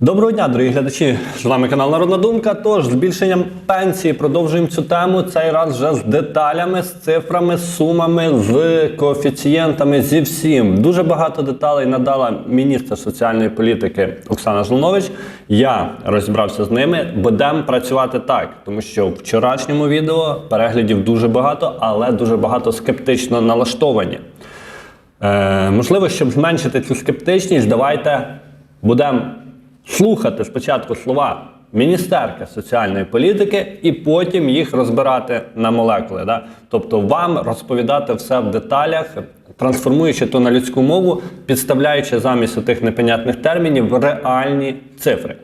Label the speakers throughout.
Speaker 1: Доброго дня, дорогі глядачі! З вами канал Народна Думка. Тож збільшенням пенсії продовжуємо цю тему. Цей раз вже з деталями, з цифрами, з сумами, з коефіцієнтами, зі всім. Дуже багато деталей надала міністр соціальної політики Оксана Жолнович. Я розібрався з ними. Будемо працювати так, тому що в вчорашньому відео переглядів дуже багато, але дуже багато скептично налаштовані. Е, можливо, щоб зменшити цю скептичність, давайте будемо слухати спочатку слова міністерки соціальної політики і потім їх розбирати на молекули. Да? Тобто вам розповідати все в деталях, трансформуючи то на людську мову, підставляючи замість тих непонятних термінів реальні цифри.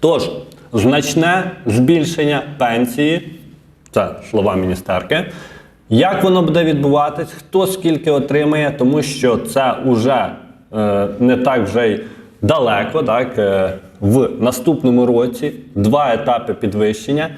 Speaker 1: Тож, значне збільшення пенсії, це слова міністерки. Як воно буде відбуватись, хто скільки отримає, тому що це вже е, не так вже й далеко, так, е, в наступному році два етапи підвищення.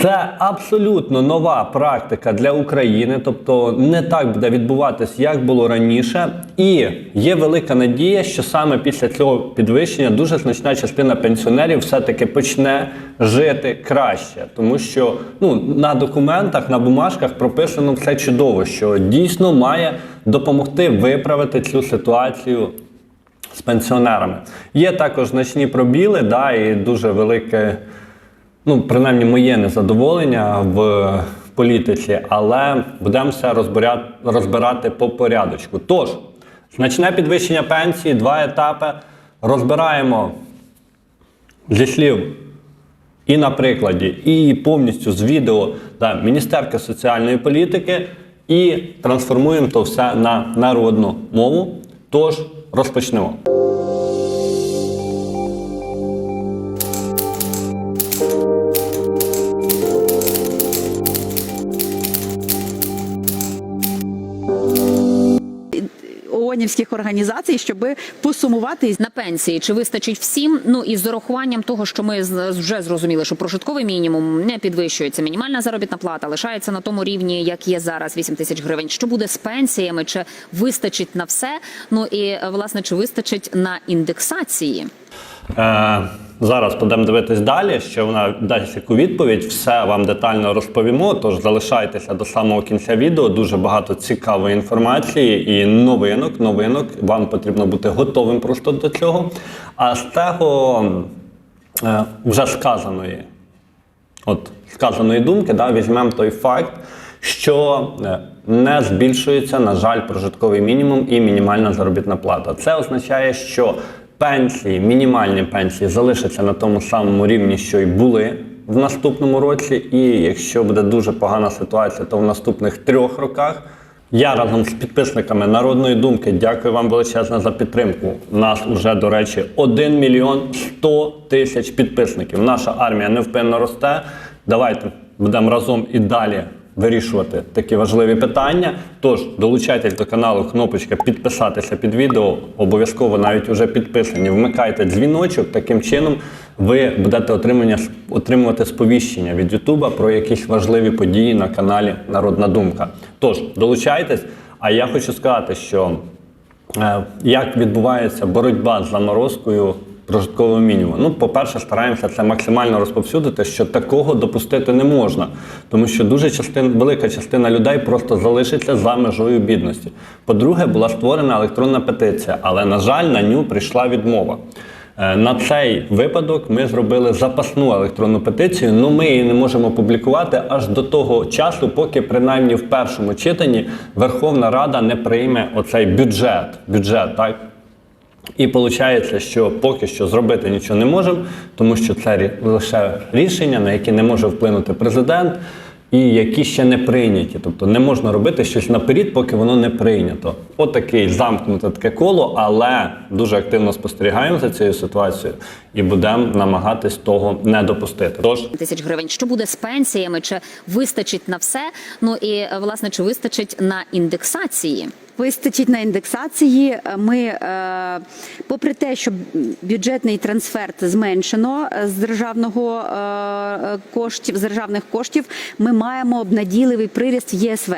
Speaker 1: Це абсолютно нова практика для України, тобто не так буде відбуватись, як було раніше. І є велика надія, що саме після цього підвищення дуже значна частина пенсіонерів все-таки почне жити краще, тому що ну на документах, на бумажках прописано все чудово, що дійсно має допомогти виправити цю ситуацію з пенсіонерами. Є також значні пробіли, да, і дуже велике ну, принаймні моє незадоволення в політиці, але будемо все розбирати, по порядочку. Тож, значне підвищення пенсії, два етапи. Розбираємо зі слів і на прикладі, і повністю з відео да, Міністерки соціальної політики, і трансформуємо то все на народну мову. Тож розпочнемо.
Speaker 2: ООНівських організацій, щоб посумувати
Speaker 3: на пенсії чи вистачить всім? Ну і з урахуванням того, що ми вже зрозуміли, що прожитковий мінімум не підвищується. Мінімальна заробітна плата лишається на тому рівні, як є зараз, 8 тисяч гривень. Що буде з пенсіями? Чи вистачить на все? Ну і власне чи вистачить на індексації?
Speaker 1: Е, зараз будемо дивитись далі, що вона дасть яку відповідь. Все вам детально розповімо. Тож залишайтеся до самого кінця відео. Дуже багато цікавої інформації і новинок. Новинок. Вам потрібно бути готовим просто до цього. А з того е, вже сказаної, от сказаної думки, да, візьмемо той факт, що е, не збільшується, на жаль, прожитковий мінімум і мінімальна заробітна плата. Це означає, що пенсії, мінімальні пенсії залишаться на тому самому рівні, що й були в наступному році. І якщо буде дуже погана ситуація, то в наступних трьох роках. Я разом з підписниками народної думки дякую вам величезно за підтримку. У нас уже, до речі, 1 мільйон 100 тисяч підписників. Наша армія невпинно росте. Давайте будемо разом і далі вирішувати такі важливі питання. Тож долучайтесь до каналу, кнопочка підписатися під відео. Обов'язково навіть уже підписані. Вмикайте дзвіночок. Таким чином ви будете отримувати сповіщення від Ютуба про якісь важливі події на каналі Народна Думка. Тож долучайтесь. А я хочу сказати, що е, як відбувається боротьба з заморозкою прожиткового мінімуму. Ну, по-перше, стараємося це максимально розповсюдити, що такого допустити не можна, тому що дуже частина, велика частина людей просто залишиться за межою бідності. По-друге, була створена електронна петиція, але на жаль, на ню прийшла відмова. Е, На цей випадок ми зробили запасну електронну петицію, але ми її не можемо публікувати аж до того часу, поки принаймні в першому читанні Верховна Рада не прийме оцей бюджет. Бюджет, так? І виходить, що поки що зробити нічого не можемо, тому що це лише рішення, на які не може вплинути президент, і які ще не прийняті. Тобто не можна робити щось наперед, поки воно не прийнято. Отакий замкнуте таке коло, але дуже активно спостерігаємо за цією ситуацією і будемо намагатись того не допустити. Тож
Speaker 3: Тисяч гривень. Що буде з пенсіями? Чи вистачить на все? Ну і власне чи вистачить на індексації?
Speaker 2: Вистачить на індексації. Ми, е, попри те, що бюджетний трансферт зменшено е, з державного е, коштів, з державних коштів, ми маємо обнадійливий приріст ЄСВ.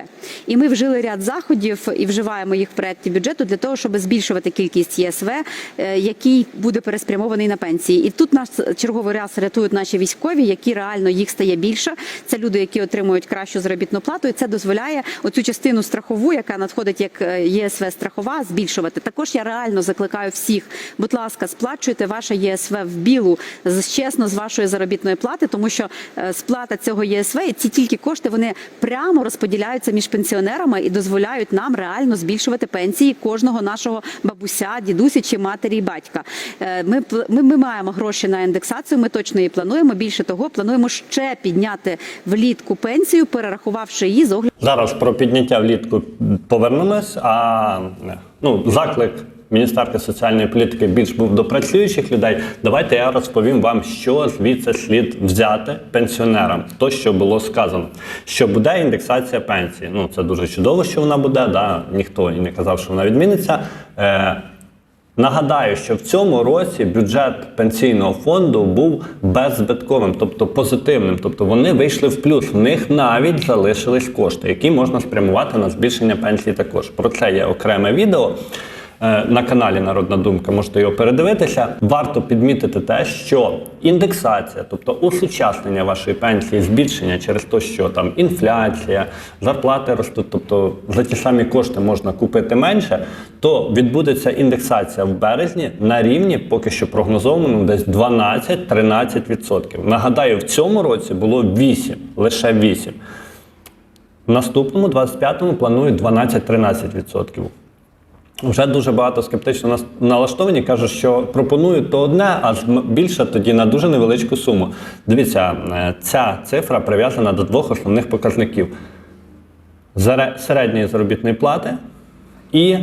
Speaker 2: І ми вжили ряд заходів і вживаємо їх в проєкті бюджету для того, щоб збільшувати кількість ЄСВ, е, який буде переспрямований на пенсії. І тут нас черговий раз рятують наші військові, які реально їх стає більше. Це люди, які отримують кращу заробітну плату, і це дозволяє оцю частину страхову, яка надходить як е, ЄСВ страхова, збільшувати. Також я реально закликаю всіх, будь ласка, сплачуйте ваше ЄСВ в білу з чесно з вашої заробітної плати, тому що е, сплата цього ЄСВ і ці тільки кошти вони прямо розподіляються між пенсіонерами і дозволяють нам реально збільшувати пенсії кожного нашого бабуся, дідусі чи матері і батька. Е, Ми, ми, ми маємо гроші на індексацію. Ми точно її плануємо. Більше того, плануємо ще підняти влітку пенсію, перерахувавши її з огляду.
Speaker 1: Зараз про підняття влітку повернемось. А ну, заклик міністерки соціальної політики більш був до працюючих людей. Давайте я розповім вам, що звідси слід взяти пенсіонерам. То, що було сказано, що буде індексація пенсії. Ну це дуже чудово, що вона буде. Да? Ніхто і не казав, що вона відміниться. Е, Нагадаю, що в цьому році бюджет пенсійного фонду був беззбитковим, тобто позитивним. Тобто вони вийшли в плюс. В них навіть залишились кошти, які можна спрямувати на збільшення пенсії. Також про це є окреме відео. Е, На каналі Народна Думка можете його передивитися. Варто підмітити те, що індексація, тобто усучаснення вашої пенсії, збільшення через те, що там інфляція, зарплати ростуть, тобто за ті самі кошти можна купити менше, то відбудеться індексація в березні на рівні поки що прогнозованому десь 12-13%. Нагадаю, в цьому році було 8, лише 8. В наступному, 25-му, планують 12-13%. Вже дуже багато скептично налаштовані кажуть, що пропонують то одне, а більше тоді на дуже невеличку суму. Дивіться, е, ця цифра прив'язана до двох основних показників: середньої заробітної плати і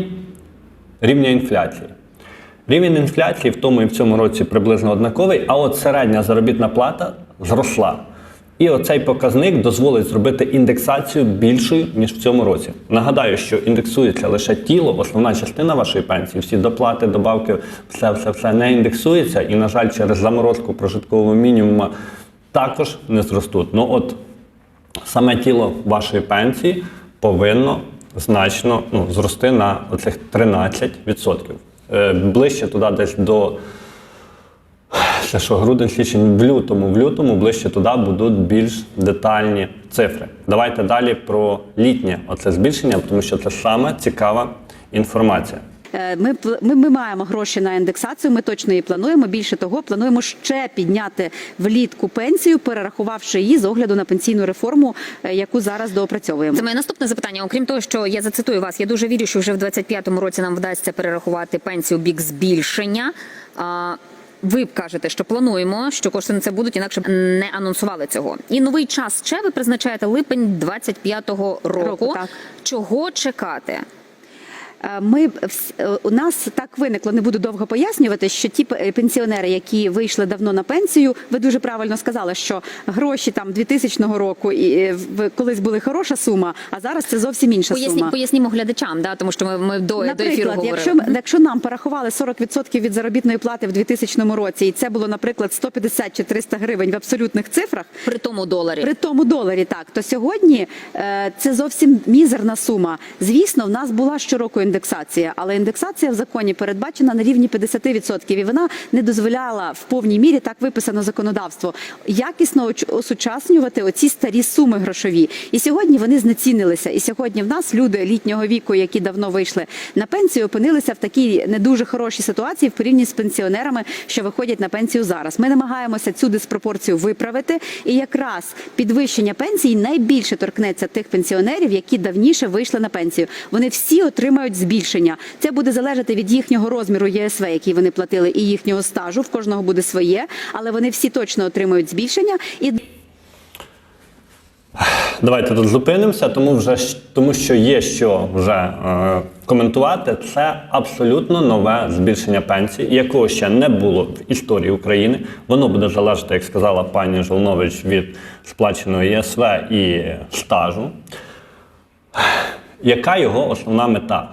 Speaker 1: рівня інфляції. Рівень інфляції в тому і в цьому році приблизно однаковий, а от середня заробітна плата зросла. І оцей показник дозволить зробити індексацію більшою, ніж в цьому році. Нагадаю, що індексується лише тіло, основна частина вашої пенсії, всі доплати, добавки, все, все, все не індексується. І, на жаль, через заморозку прожиткового мінімуму також не зростуть. Ну от саме тіло вашої пенсії повинно значно ну, зрости на оцих 13%. Е, ближче туди десь до це що, грудень, січень, в лютому, в лютому ближче туди будуть більш детальні цифри. Давайте далі про літнє оце збільшення, тому що це саме цікава інформація.
Speaker 2: Е, Ми, ми, ми маємо гроші на індексацію. Ми точно її плануємо. Більше того, плануємо ще підняти влітку пенсію, перерахувавши її з огляду на пенсійну реформу, е, яку зараз доопрацьовуємо.
Speaker 3: Це моє наступне запитання. Окрім того, що я зацитую вас, я дуже вірю, що вже в 25-му році нам вдасться перерахувати пенсію бік збільшення. Ви кажете, що плануємо, що кошти на це будуть, інакше б не анонсували цього. І новий час ще ви призначаєте липень 25-го року.
Speaker 2: Року, так.
Speaker 3: Чого чекати?
Speaker 2: Е, Ми е, у нас так виникло, не буду довго пояснювати, що ті п- пенсіонери, які вийшли давно на пенсію, ви дуже правильно сказали, що гроші там 2000 року і е, колись були хороша сума, а зараз це зовсім інша
Speaker 3: Поясніть,
Speaker 2: сума.
Speaker 3: пояснімо глядачам, да, тому що ми, ми до, до ефіру говорили.
Speaker 2: якщо, якщо нам порахували 40% від заробітної плати в 2000 році, і це було, наприклад, 150 чи 300 гривень в абсолютних цифрах,
Speaker 3: при тому доларі.
Speaker 2: при тому доларі, так то сьогодні е, це зовсім мізерна сума. Звісно, в нас була щороку індексація, але індексація в законі передбачена на рівні 50%, і вона не дозволяла в повній мірі так виписано законодавство якісно осучаснювати оці старі суми грошові. І сьогодні вони знецінилися. І сьогодні в нас люди літнього віку, які давно вийшли на пенсію, опинилися в такій не дуже хорошій ситуації в порівнянні з пенсіонерами, що виходять на пенсію зараз. Ми намагаємося цю диспропорцію виправити, і якраз підвищення пенсій найбільше торкнеться тих пенсіонерів, які давніше вийшли на пенсію. Вони всі отримають збільшення. Це буде залежати від їхнього розміру ЄСВ, який вони платили, і їхнього стажу. В кожного буде своє, але вони всі точно отримають збільшення і.
Speaker 1: Давайте тут зупинимося, тому вже тому що є що вже е, коментувати. Це абсолютно нове збільшення пенсії, якого ще не було в історії України. Воно буде залежати, як сказала пані Жолнович, від сплаченого ЄСВ і стажу. Яка його основна мета?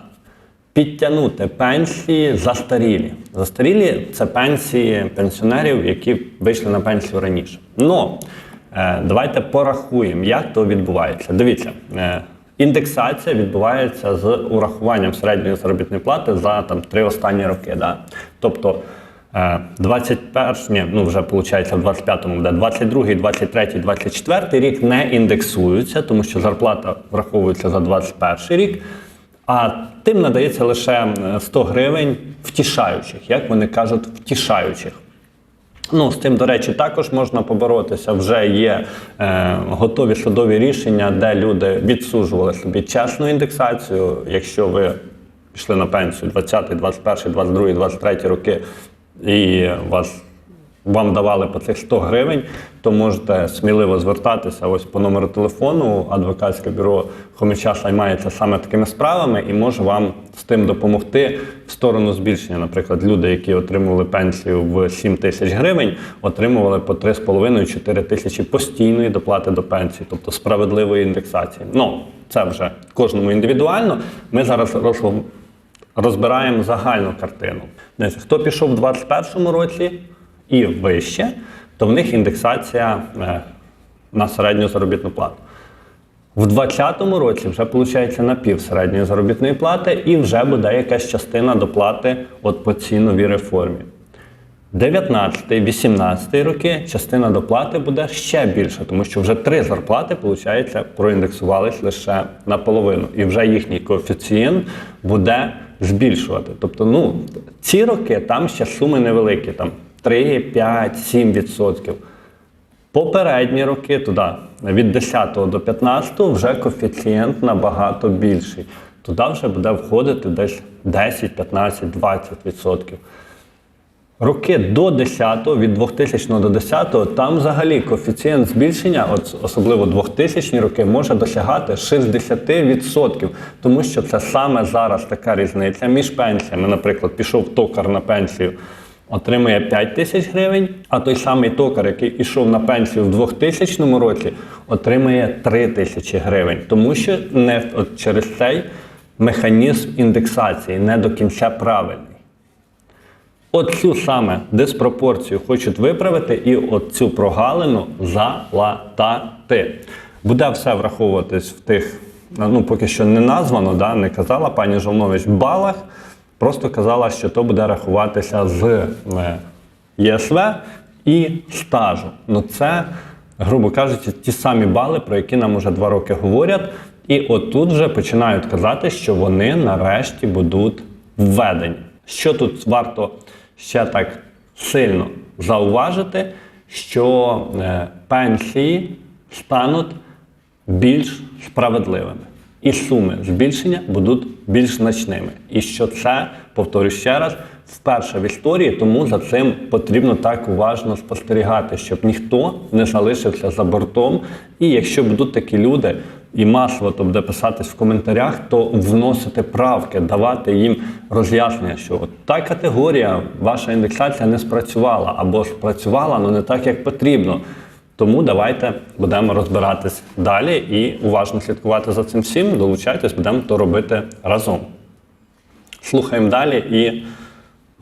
Speaker 1: Підтягнути пенсії застарілі. Застарілі це пенсії пенсіонерів, які вийшли на пенсію раніше. Ну, е, давайте порахуємо, як то відбувається. Дивіться, е, індексація відбувається з урахуванням середньої заробітної плати за там, три останні роки. Да? Тобто, е, 21, ні, ну вже виходить в 25-му буде, 22, 23, 24 рік не індексуються, тому що зарплата враховується за 21 рік. А тим надається лише е, 100 гривень втішаючих, як вони кажуть, втішаючих. Ну, з цим, до речі, також можна поборотися. Вже є е, готові судові рішення, де люди відсуджували собі чесну індексацію. Якщо ви пішли на пенсію 20, 21, 22, 23 роки, і вас вам давали по цих 100 гривень, то можете сміливо звертатися ось по номеру телефону. Адвокатське бюро Хомича займається саме такими справами і може вам з тим допомогти в сторону збільшення. Наприклад, люди, які отримували пенсію в 7 тисяч гривень, отримували по 3,5-4 тисячі постійної доплати до пенсії, тобто справедливої індексації. Ну, це вже кожному індивідуально. Ми зараз розбираємо загальну картину. Хто пішов в 2021 році і вище, то в них індексація е, на середню заробітну плату. В 2020 році вже виходить на пів середньої заробітної плати, і вже буде якась частина доплати от по цій новій реформі. 19-18 роки частина доплати буде ще більша, тому що вже три зарплати, виходить, проіндексувались лише наполовину. І вже їхній коефіцієнт буде збільшувати. Тобто, ну, ці роки там ще суми невеликі, там 3, 5, 7 відсотків. Попередні роки туди від 10 до 15 вже коефіцієнт набагато більший. Туди вже буде входити десь 10, 15, 20 відсотків. Роки до 10, від 2000 до 10, там взагалі коефіцієнт збільшення, особливо 2000 роки, може досягати 60%. Тому що це саме зараз така різниця між пенсіями. Наприклад, пішов токар на пенсію, отримує 5 тисяч гривень, а той самий токар, який йшов на пенсію в 2000 році, отримує 3 тисячі гривень. Тому що не от через цей механізм індексації не до кінця правильний. Оцю саме диспропорцію хочуть виправити і оцю прогалину залатати. Буде все враховуватись в тих, ну поки що не названо, да, не казала пані Жолнович балах, просто казала, що то буде рахуватися з е, ЄСВ і стажу. Ну це, грубо кажучи, ті самі бали, про які нам уже два роки говорять. І отут вже починають казати, що вони нарешті будуть введені. Що тут варто ще так сильно зауважити, що е, пенсії стануть більш справедливими. І суми збільшення будуть більш значними. І що це, повторю ще раз, вперше в історії, тому за цим потрібно так уважно спостерігати, щоб ніхто не залишився за бортом. І якщо будуть такі люди, і масово то буде писатись в коментарях, то вносити правки, давати їм роз'яснення, що от та категорія, ваша індексація не спрацювала або спрацювала, але не так, як потрібно. Тому давайте будемо розбиратись далі і уважно слідкувати за цим всім. Долучайтесь, будемо то робити разом. Слухаємо далі і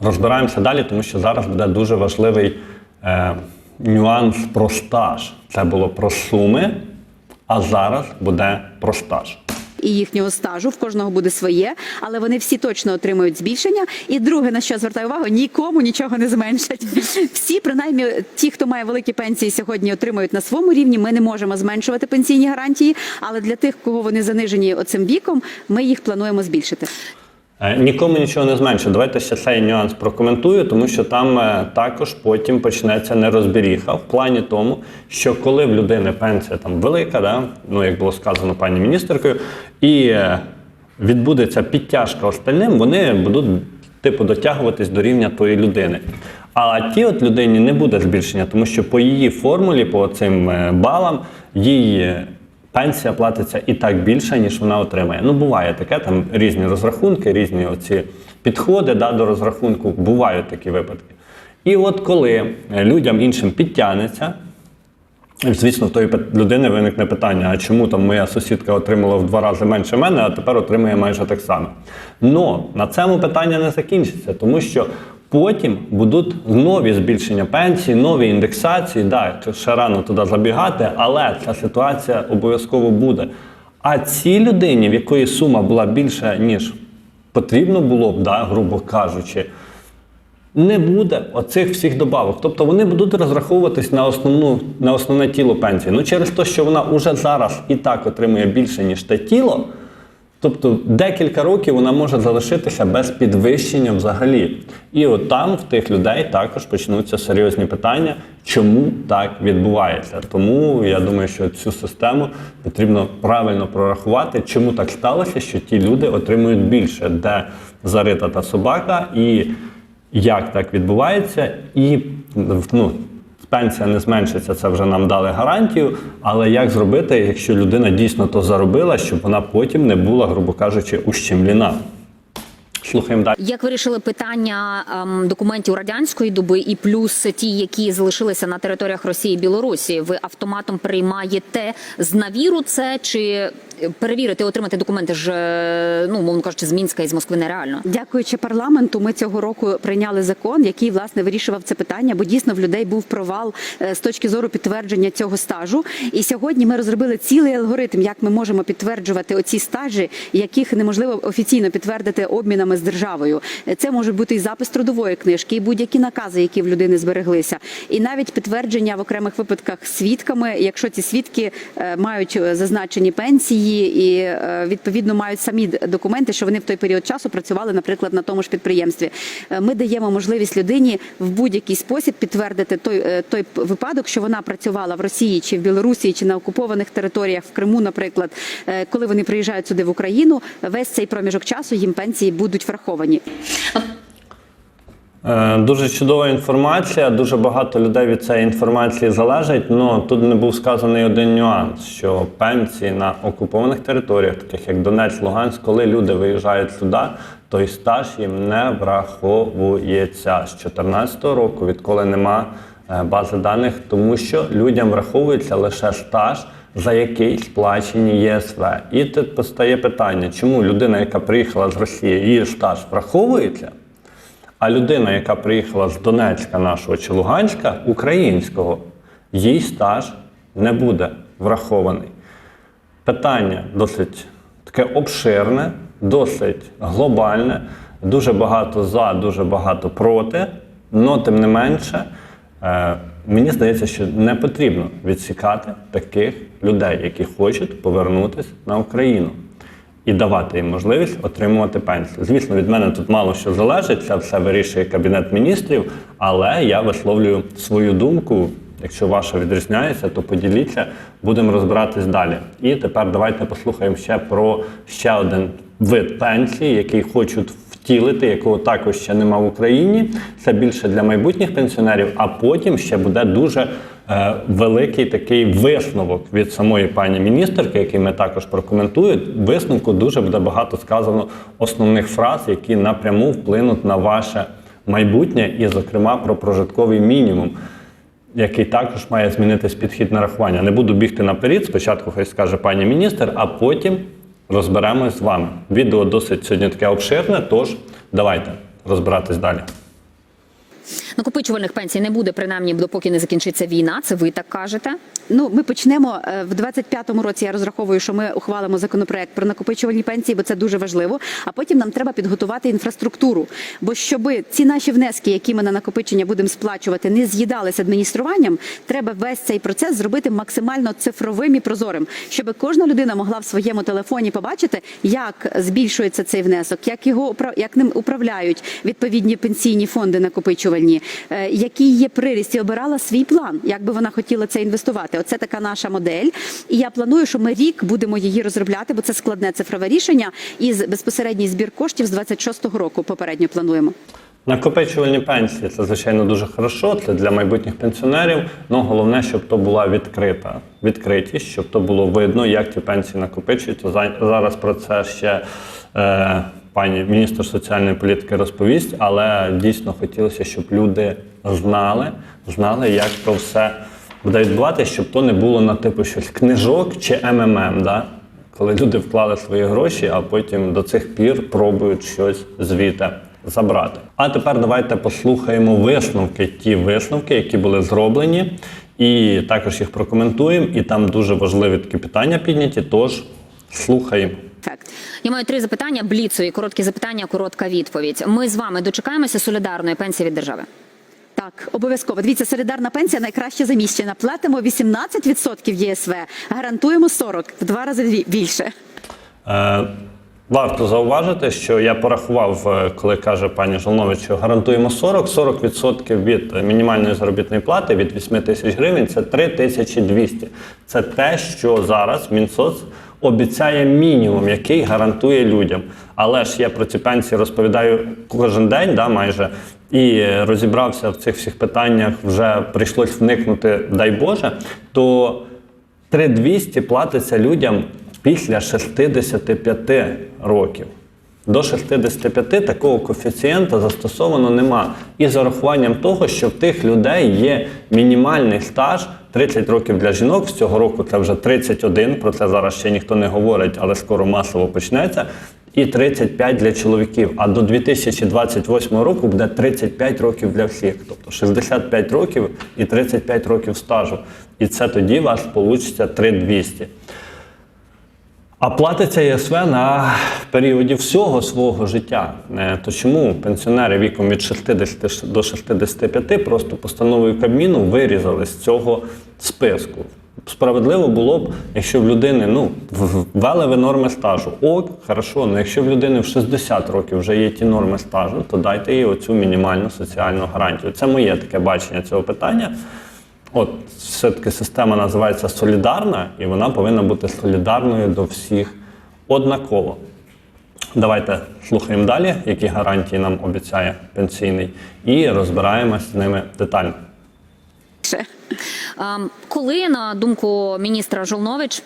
Speaker 1: розбираємося далі, тому що зараз буде дуже важливий е, нюанс про стаж. Це було про суми, а зараз буде про стаж.
Speaker 2: І їхнього стажу. В кожного буде своє, але вони всі точно отримують збільшення. І друге, на що звертаю увагу, нікому нічого не зменшать. Всі, принаймні, ті, хто має великі пенсії, сьогодні отримують на своєму рівні. Ми не можемо зменшувати пенсійні гарантії, але для тих, кого вони занижені оцим віком, ми їх плануємо збільшити.
Speaker 1: Е, Нікому нічого не зменшить. Давайте ще цей нюанс прокоментую, тому що там е, також потім почнеться нерозберіха в плані тому, що коли в людини пенсія там велика, да, ну як було сказано пані міністеркою, і е, відбудеться підтяжка остальним, вони будуть типу дотягуватись до рівня тої людини. А ті от людині не буде збільшення, тому що по її формулі, по цим балам, їй пенсія платиться і так більше, ніж вона отримає. Ну, буває таке, там різні розрахунки, різні оці підходи да, до розрахунку, бувають такі випадки. І от коли е, людям іншим підтягнеться, Звісно, в тої людини виникне питання: а чому там моя сусідка отримала в два рази менше мене, а тепер отримує майже так само. Но на цьому питання не закінчиться, тому що потім будуть нові збільшення пенсій, нові індексації. Да, ще рано туди забігати, але ця ситуація обов'язково буде. А цій людині, в якої сума була більша, ніж потрібно було б, да, грубо кажучи, не буде оцих всіх добавок. Тобто вони будуть розраховуватись на основну на основне тіло пенсії. Ну через те, що вона уже зараз і так отримує більше, ніж те тіло. Тобто декілька років вона може залишитися без підвищення взагалі. І от там в тих людей також почнуться серйозні питання, чому так відбувається. Тому я думаю, що цю систему потрібно правильно прорахувати, чому так сталося, що ті люди отримують більше, де зарита та собака, і як так відбувається, і ну, пенсія не зменшиться, це вже нам дали гарантію. Але як зробити, якщо людина дійсно то заробила, щоб вона потім не була, грубо кажучи, ущемлена? Слухаємо далі.
Speaker 3: Як вирішили питання ем, документів радянської доби і плюс ті, які залишилися на територіях Росії і Білорусі, ви автоматом приймаєте з навіру це чи перевірити, отримати документи ж е, ну мовно кажучи, з Мінська і з Москви нереально?
Speaker 2: Дякуючи парламенту, ми цього року прийняли закон, який власне вирішував це питання, бо дійсно в людей був провал е, з точки зору підтвердження цього стажу. І сьогодні ми розробили цілий алгоритм, як ми можемо підтверджувати оці стажі, яких неможливо офіційно підтвердити обмінами з державою. Е, Це може бути і запис трудової книжки, і будь-які накази, які в людини збереглися, і навіть підтвердження в окремих випадках свідками, якщо ці свідки мають зазначені пенсії і е, відповідно мають самі документи, що вони в той період часу працювали, наприклад, на тому ж підприємстві. Е, Ми даємо можливість людині в будь-який спосіб підтвердити той, е, той випадок, що вона працювала в Росії чи в Білорусі, чи на окупованих територіях в Криму, наприклад, коли вони приїжджають сюди в Україну, весь цей проміжок часу їм пенсії будуть враховані.
Speaker 1: Е, Дуже чудова інформація. Дуже багато людей від цієї інформації залежить. але тут не був сказаний один нюанс: що пенсії на окупованих територіях, таких як Донець, Луганськ, коли люди виїжджають сюди, той стаж їм не враховується з 2014 року, відколи нема е, бази даних, тому що людям враховується лише стаж. За який сплачені ЄСВ. І тут постає питання, чому людина, яка приїхала з Росії, її стаж враховується, а людина, яка приїхала з Донецька нашого чи Луганська, українського, їй стаж не буде врахований. Питання досить таке обширне, досить глобальне, дуже багато за, дуже багато проти. Но тим не менше, е, мені здається, що не потрібно відсікати таких людей, які хочуть повернутися на Україну і давати їм можливість отримувати пенсію. Звісно, від мене тут мало що залежить, це все вирішує Кабінет міністрів, але я висловлюю свою думку. Якщо ваша відрізняється, то поділіться, будемо розбиратись далі. І тепер давайте послухаємо ще про ще один вид пенсії, який хочуть втілити, якого також ще нема в Україні. Це більше для майбутніх пенсіонерів, а потім ще буде дуже е, великий такий висновок від самої пані міністерки, який ми також прокоментуємо. Висновку дуже буде багато сказано основних фраз, які напряму вплинуть на ваше майбутнє, і, зокрема, про прожитковий мінімум. Який також має змінитись підхід на рахування. Не буду бігти наперед. Спочатку хай скаже пані міністр, а потім розберемось з вами. Відео досить сьогодні таке обширне, тож давайте розбиратись далі.
Speaker 3: Накопичувальних пенсій не буде принаймні, допоки не закінчиться війна. Це ви так кажете.
Speaker 2: Ну, ми почнемо е, в 25-му році. Я розраховую, що ми ухвалимо законопроект про накопичувальні пенсії, бо це дуже важливо. А потім нам треба підготувати інфраструктуру. Бо щоб ці наші внески, які ми на накопичення будемо сплачувати, не з'їдалися адмініструванням, треба весь цей процес зробити максимально цифровим і прозорим, щоб кожна людина могла в своєму телефоні побачити, як збільшується цей внесок, як його як ним управляють відповідні пенсійні фонди накопичувальні, який є приріст, і обирала свій план, як би вона хотіла це інвестувати. Оце така наша модель. І я планую, що ми рік будемо її розробляти, бо це складне цифрове рішення. І безпосередній збір коштів з 26-го року попередньо плануємо.
Speaker 1: Накопичувальні пенсії це звичайно дуже хорошо. Це для майбутніх пенсіонерів. але головне, щоб то була відкрита відкритість, щоб то було видно, як ті пенсії накопичуються. Зараз про це ще е, пані міністр соціальної політики розповість, але дійсно хотілося, щоб люди знали, знали, як то все буде відбуватися, щоб то не було на типу щось книжок чи МММ, да? коли люди вклали свої гроші, а потім до цих пір пробують щось звідти забрати. А тепер давайте послухаємо висновки, ті висновки, які були зроблені, і також їх прокоментуємо. І там дуже важливі такі питання підняті. Тож слухаємо.
Speaker 2: Ефект.
Speaker 3: Я маю три запитання. Бліцові, короткі запитання, коротка відповідь. Ми з вами дочекаємося солідарної пенсії від держави.
Speaker 2: Так, обов'язково. Дивіться, солідарна пенсія найкраще заміщена. Платимо 18% ЄСВ, гарантуємо 40%, в два рази більше.
Speaker 1: Е, Варто зауважити, що я порахував, е, коли каже пані Жолнович, що гарантуємо 40, 40% від мінімальної заробітної плати від 8 тисяч гривень це 3200. Це те, що зараз Мінсоц обіцяє мінімум, який гарантує людям. Але ж я про ці пенсії розповідаю кожен день, да, майже, і розібрався в цих всіх питаннях, вже прийшлось вникнути, дай Боже, то 3200 платиться людям після 65 років. До 65 такого коефіцієнта застосовано нема. І з урахуванням того, що в тих людей є мінімальний стаж 30 років для жінок. З цього року це вже 31, про це зараз ще ніхто не говорить, але скоро масово почнеться. І 35 для чоловіків. А до 2028 року буде 35 років для всіх. Тобто 65 років і 35 років стажу. І це тоді у вас вийде 3200. А платиться ЄСВ на періоді всього свого життя. Е, То чому пенсіонери віком від 60 до 65 просто постановою Кабміну вирізали з цього списку? Справедливо було б, якщо в людини ну, ввели ви норми стажу. Ок, хорошо, але якщо в людини в 60 років вже є ті норми стажу, то дайте їй оцю мінімальну соціальну гарантію. Це моє таке бачення цього питання. От все-таки система називається солідарна, і вона повинна бути солідарною до всіх однаково. Давайте слухаємо далі, які гарантії нам обіцяє пенсійний, і розбираємось з ними детально.
Speaker 3: Ем, Коли, на думку міністра Жолнович,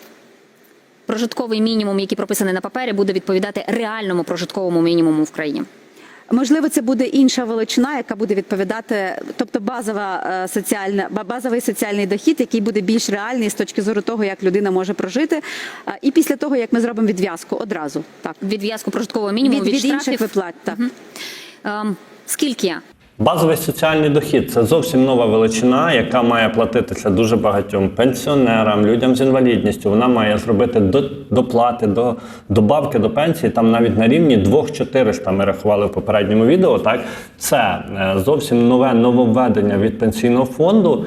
Speaker 3: прожитковий мінімум, який прописаний на папері, буде відповідати реальному прожитковому мінімуму в країні?
Speaker 2: Можливо, це буде інша величина, яка буде відповідати, тобто базова е, соціальна ба- базовий соціальний дохід, який буде більш реальний з точки зору того, як людина може прожити. І після того, як ми зробимо відв'язку одразу, так
Speaker 3: Відв'язку прожиткового мінімуму
Speaker 2: від,
Speaker 3: від,
Speaker 2: від
Speaker 3: штрафів?
Speaker 2: інших виплат. Так.
Speaker 3: Ем, Скільки?
Speaker 1: Базовий соціальний дохід це зовсім нова величина, яка має платитися дуже багатьом пенсіонерам, людям з інвалідністю. Вона має зробити до, доплати, до добавки до пенсії, там навіть на рівні 2400 ми рахували в попередньому відео. Так це е, зовсім нове нововведення від пенсійного фонду.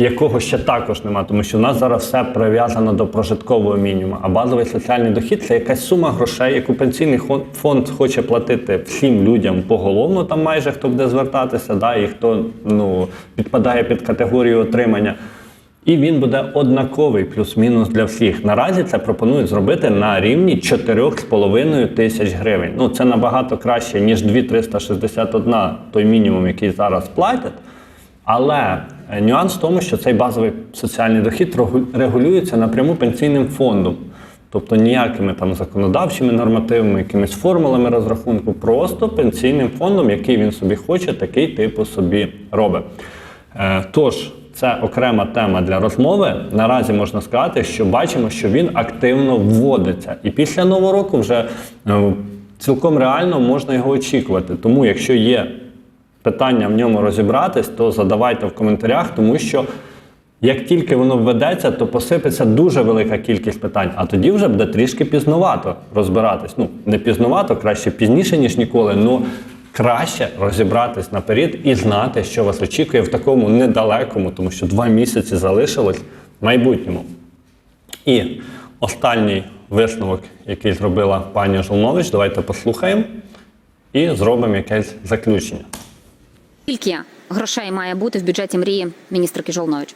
Speaker 1: Якого ще також нема, тому що в нас зараз все прив'язано до прожиткового мінімуму. А базовий соціальний дохід це якась сума грошей, яку пенсійний фонд хоче платити всім людям поголовно, там майже хто буде звертатися, да, і хто ну, підпадає під категорію отримання. І він буде однаковий, плюс-мінус для всіх. Наразі це пропонують зробити на рівні 4,5 тисяч гривень. Ну це набагато краще, ніж 2,361 той мінімум, який зараз платять. Але е, нюанс в тому, що цей базовий соціальний дохід регулюється напряму пенсійним фондом. Тобто ніякими там законодавчими нормативами, якимись формулами розрахунку, просто пенсійним фондом, який він собі хоче, такий типу собі робить. Е, Тож, це окрема тема для розмови. Наразі можна сказати, що бачимо, що він активно вводиться. І після нового року вже е, цілком реально можна його очікувати. Тому, якщо є питання в ньому розібратись, то задавайте в коментарях, тому що як тільки воно введеться, то посипеться дуже велика кількість питань, а тоді вже буде трішки пізновато розбиратись. Ну, не пізновато, краще пізніше, ніж ніколи, але краще розібратись наперед і знати, що вас очікує в такому недалекому, тому що два місяці залишилось в майбутньому. І останній висновок, який зробила пані Жолнович, давайте послухаємо і зробимо якесь заключення.
Speaker 3: Скільки грошей має бути в бюджеті мрії міністрки Жолнович?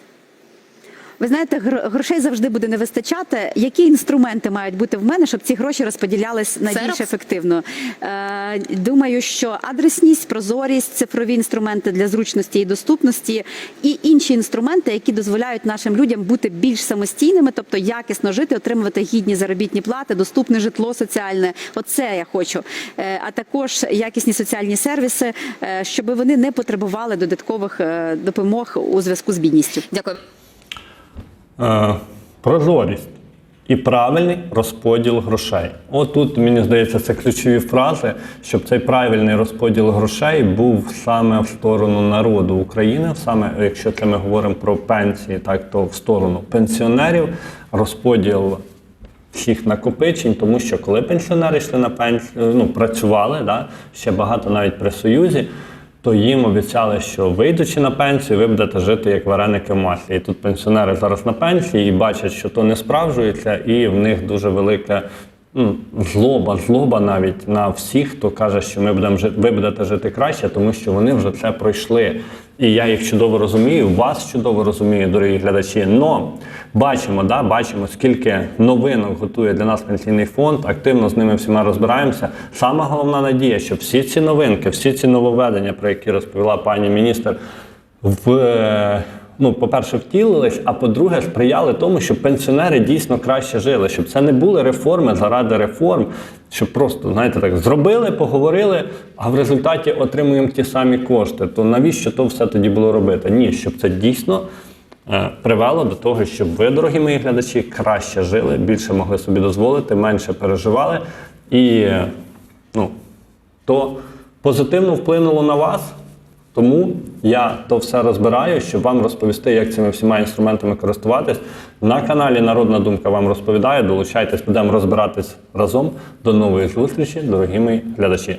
Speaker 2: Ви знаєте, гро- грошей завжди буде не вистачати. Які інструменти мають бути в мене, щоб ці гроші розподілялись найбільш ефективно? Е, думаю, що адресність, прозорість, цифрові інструменти для зручності і доступності, і інші інструменти, які дозволяють нашим людям бути більш самостійними, тобто якісно жити, отримувати гідні заробітні плати, доступне житло соціальне. Оце я хочу. Е, а також якісні соціальні сервіси, е, щоб вони не потребували додаткових допомог у зв'язку з бідністю.
Speaker 3: Дякую.
Speaker 1: Е, прозорість і правильний розподіл грошей. Отут, мені здається, це ключові фрази, щоб цей правильний розподіл грошей був саме в сторону народу України, саме якщо це ми говоримо про пенсії, так то в сторону пенсіонерів, розподіл всіх накопичень, тому що коли пенсіонери йшли на пенсію, ну працювали, да, ще багато навіть при Союзі, то їм обіцяли, що вийдучи на пенсію, ви будете жити як вареники в маслі. І тут пенсіонери зараз на пенсії і бачать, що то не справжується, і в них дуже велика ну, злоба, злоба навіть на всіх, хто каже, що ми будемо жити, ви будете жити краще, тому що вони вже це пройшли. І я їх чудово розумію, вас чудово розумію, дорогі глядачі. Но бачимо, да, бачимо, скільки новинок готує для нас пенсійний фонд. Активно з ними всіма розбираємося. Сама головна надія, що всі ці новинки, всі ці нововведення, про які розповіла пані міністр, в е, ну, по-перше, втілились, а по-друге, сприяли тому, щоб пенсіонери дійсно краще жили, щоб це не були реформи заради реформ, щоб просто, знаєте, так зробили, поговорили, а в результаті отримуємо ті самі кошти. То навіщо то все тоді було робити? Ні, щоб це дійсно е, привело до того, щоб ви, дорогі мої глядачі, краще жили, більше могли собі дозволити, менше переживали і ну, то позитивно вплинуло на вас. Тому я то все розбираю, щоб вам розповісти, як цими всіма інструментами користуватись. На каналі Народна Думка вам розповідає. Долучайтесь, будемо розбиратись разом. До нової зустрічі, дорогі мої глядачі.